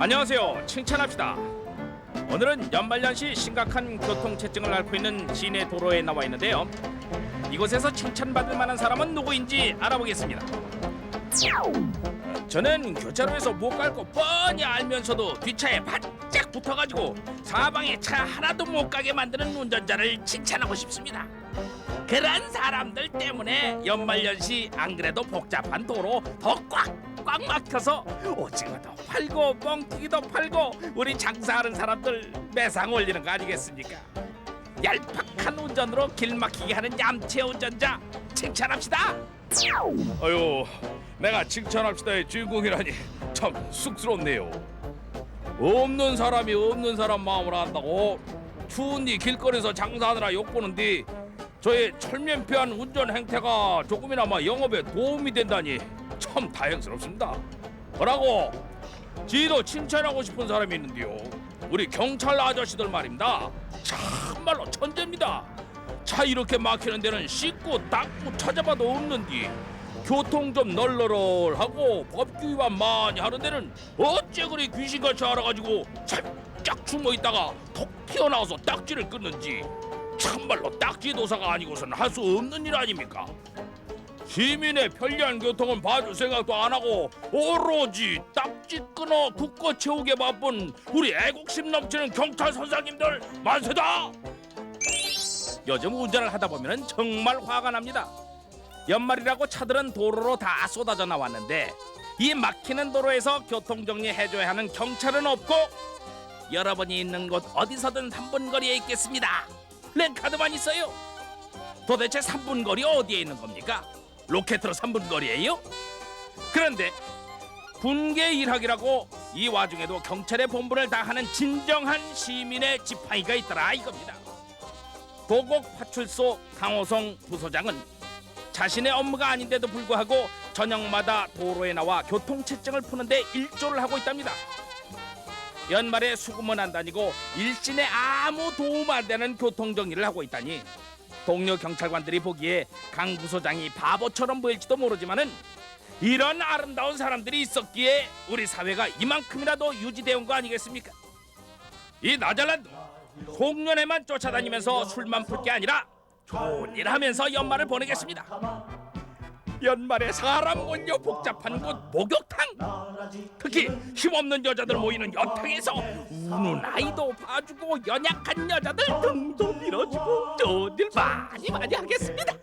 안녕하세요. 칭찬합시다. 오늘은 연말연시 심각한 교통체증을 앓고 있는 시내 도로에 나와 있는데요. 이곳에서 칭찬받을 만한 사람은 누구인지 알아보겠습니다. 저는 교차로에서 못 갈 거 뻔히 알면서도 뒷차에 바짝 붙어가지고 사방에 차 하나도 못 가게 만드는 운전자를 칭찬하고 싶습니다. 그런 사람들 때문에 연말연시 안 그래도 복잡한 도로 더 꽉꽉 막혀서 오징어도 팔고 뻥튀기도 팔고 우리 장사하는 사람들 매상 올리는 거 아니겠습니까? 얄팍한 운전으로 길 막히게 하는 얌체 운전자 칭찬합시다. 아유, 내가 칭찬합시다의 주인공이라니 참 쑥스럽네요. 없는 사람이 없는 사람 마음을 안다고 추운 이 길거리에서 장사하느라 욕보는데 저의 철면피한 운전 행태가 조금이나마 영업에 도움이 된다니 참 다행스럽습니다. 뭐라고? 지도 칭찬하고 싶은 사람이 있는데요. 우리 경찰 아저씨들 말입니다. 참말로 천재입니다. 차 이렇게 막히는 데는 씻고 닦고 찾아봐도 없는디 교통 좀 널널하고 법규 위반 많이 하는 데는 어째 그리 귀신같이 알아가지고 살짝 숨어 있다가 톡 튀어나와서 딱지를 끊는지 참말로 딱지 도사가 아니고서는 할 수 없는 일 아닙니까? 시민의 편리한 교통은 봐줄 생각도 안 하고 오로지 딱지 끊어 국고 채우게 바쁜 우리 애국심 넘치는 경찰 선장님들 만세다! 요즘 운전을 하다 보면 정말 화가 납니다. 연말이라고 차들은 도로로 다 쏟아져 나왔는데 이 막히는 도로에서 교통 정리 해줘야 하는 경찰은 없고 여러분이 있는 곳 어디서든 3분 거리에 있겠습니다. 랜카드만 있어요. 도대체 3분 거리 어디에 있는 겁니까? 로켓으로 3분 거리에요? 그런데 군계 일학이라고 이 와중에도 경찰의 본분을 다하는 진정한 시민의 지팡이가 있더라 이겁니다. 도곡 파출소 강호성 부소장은 자신의 업무가 아닌데도 불구하고 저녁마다 도로에 나와 교통체증을 푸는데 일조를 하고 있답니다. 연말에 수금은 안 다니고 일신에 아무 도움 안 되는 교통 정리를 하고 있다니 동료 경찰관들이 보기에 강 부소장이 바보처럼 보일지도 모르지만은 이런 아름다운 사람들이 있었기에 우리 사회가 이만큼이라도 유지되어 온 거 아니겠습니까? 이 나잘난 송년회만 쫓아다니면서 술만 풀 게 아니라 좋은 일 하면서 연말을 보내겠습니다. 연말에 사람 모여 복잡한 곳 목욕탕 특히 힘없는 여자들 모이는 여탕에서 우는 아이도 봐주고 연약한 여자들 등도 밀어주고 좋은 일 많이 많이 하겠습니다.